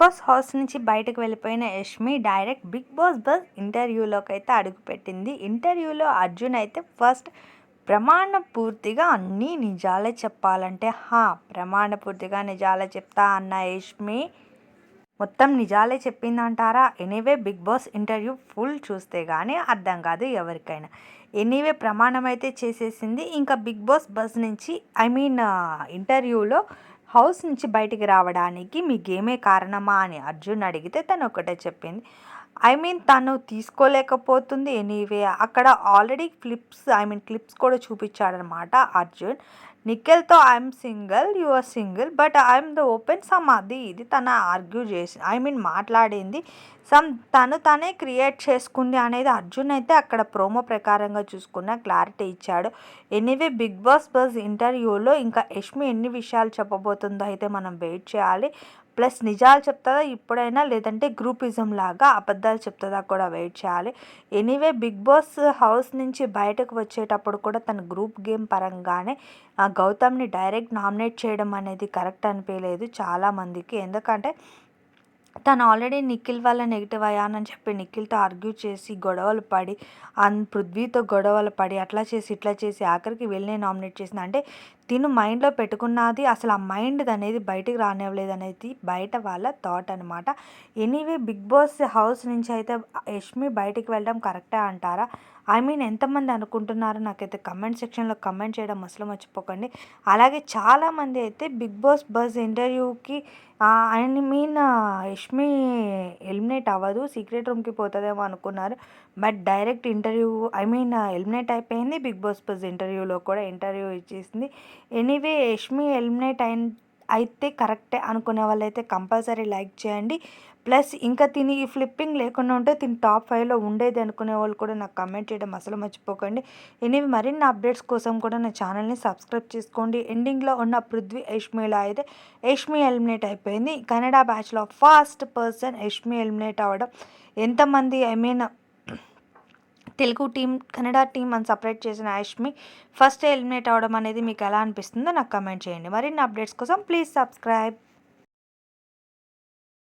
Boss house నుంచి బయటకు వెళ్ళిపోయిన Yashmi direct Bigg Boss Buzz ఇంటర్వ్యూలోకి అయితే అడుగుపెట్టింది. ఇంటర్వ్యూలో అర్జున్ అయితే ఫస్ట్ ప్రమాణ పూర్తిగా అన్నీ నిజాలే చెప్పాలంటే హా ప్రమాణ పూర్తిగా నిజాలే చెప్తా అన్న యష్మి. మొత్తం నిజాలే చెప్పిందంటారా? Anyway Bigg Boss interview full చూస్తే కానీ అర్థం కాదు ఎవరికైనా. ఎనీవే ప్రమాణం అయితే చేసేసింది. ఇంకా బిగ్ బాస్ బస్ నుంచి ఐ మీన్ ఇంటర్వ్యూలో హౌస్ నుంచి బయటికి రావడానికి మీకేమే కారణమా అని అర్జున్ అడిగితే తను ఒకటే చెప్పింది. ఐ మీన్ తను తీసుకోలేకపోతుంది. ఎనీవే అక్కడ already clips I mean clips కూడా చూపించాడనమాట Arjun. నిఖిల్తో I'm single your single but I'm the open some అది ఇది తన ఆర్గ్యూ చేసి ఐ మీన్ మాట్లాడింది. సమ్ తను తనే క్రియేట్ చేసుకుంది అనేది అర్జున్ అయితే అక్కడ ప్రోమో ప్రకారంగా చూసుకున్న క్లారిటీ ఇచ్చాడు. ఎనీవే బిగ్ బాస్ బస్ ఇంటర్వ్యూలో ఇంకా యష్మి ఎన్ని విషయాలు చెప్పబోతుందో అయితే మనం వెయిట్ చేయాలి. ప్లస్ నిజాలు చెప్తుందా ఇప్పుడైనా లేదంటే గ్రూపిజం లాగా అబద్ధాలు చెప్తుందా కూడా వెయిట్ చేయాలి. ఎనీవే బిగ్ బాస్ హౌస్ నుంచి బయటకు వచ్చేటప్పుడు కూడా తన గ్రూప్ గేమ్ పరంగానే గౌతమ్ని డైరెక్ట్ నామినేట్ చేయడం అనేది కరెక్ట్ అనిపించలేదు చాలామందికి ఎందుకంటే తను ఆల్రెడీ నిఖిల్ వల్ల నెగిటివ్ అయ్యానని చెప్పి నిఖిల్తో ఆర్గ్యూ చేసి గొడవలు పడి అన్ పృథ్వీతో గొడవలు పడి అట్లా చేసి ఇట్లా చేసి ఆఖరికి వెళ్ళి నామినేట్ చేసిన అంటే తిను మైండ్లో పెట్టుకున్నది అసలు ఆ మైండ్ అనేది బయటికి రానివ్వలేదు అనేది బయట వాళ్ళ థాట్ అనమాట ఎనీవే బిగ్ బాస్ హౌస్ నుంచి అయితే యష్మి బయటికి వెళ్ళడం కరెక్టే అంటారా? ఐ మీన్ ఎంతమంది అనుకుంటున్నారో నాకైతే కమెంట్ సెక్షన్లో కమెంట్ చేయడం అసలు మర్చిపోకండి. అలాగే చాలామంది అయితే బిగ్ బాస్ బస్ ఇంటర్వ్యూకి ఐ మీన్ యష్మి ఎలిమినేట్ అవ్వదు సీక్రెట్ రూమ్కి పోతుందేమో అనుకున్నారు. But direct interview I mean eliminate అయిపోయింది. బిగ్ బాస్ బస్ ఇంటర్వ్యూలో కూడా ఇంటర్వ్యూ ఇచ్చేసింది. ఎనీవే యష్మి ఎలిమినేట్ అయిన అయితే కరెక్టే అనుకునే వాళ్ళైతే కంపల్సరీ లైక్ చేయండి. ప్లస్ ఇంకా తిని ఈ ఫ్లిప్పింగ్ లేకుండా ఉంటే తిని టాప్ ఫైవ్లో ఉండేది అనుకునే వాళ్ళు కూడా నాకు కమెంట్ చేయడం అసలు మర్చిపోకండి. ఎనివి మరిన్ని అప్డేట్స్ కోసం కూడా నా ఛానల్ని సబ్స్క్రైబ్ చేసుకోండి. ఎండింగ్లో ఉన్న పృథ్వీ యష్మిలా అయితే యష్మి ఎలిమినేట్ అయిపోయింది. కెనడా బ్యాచ్లో ఫస్ట్ పర్సన్ యష్మి ఎలిమినేట్ అవ్వడం. ఎంతమంది I mean Telugu team Kannada team అని సపరేట్ చేసిన యష్మి ఫస్ట్ ఎలిమినేట్ అవ్వడం అనేది మీకు ఎలా అనిపిస్తుందో నాకు కమెంట్ చేయండి. మరిన్ని అప్డేట్స్ కోసం ప్లీజ్ సబ్స్క్రైబ్.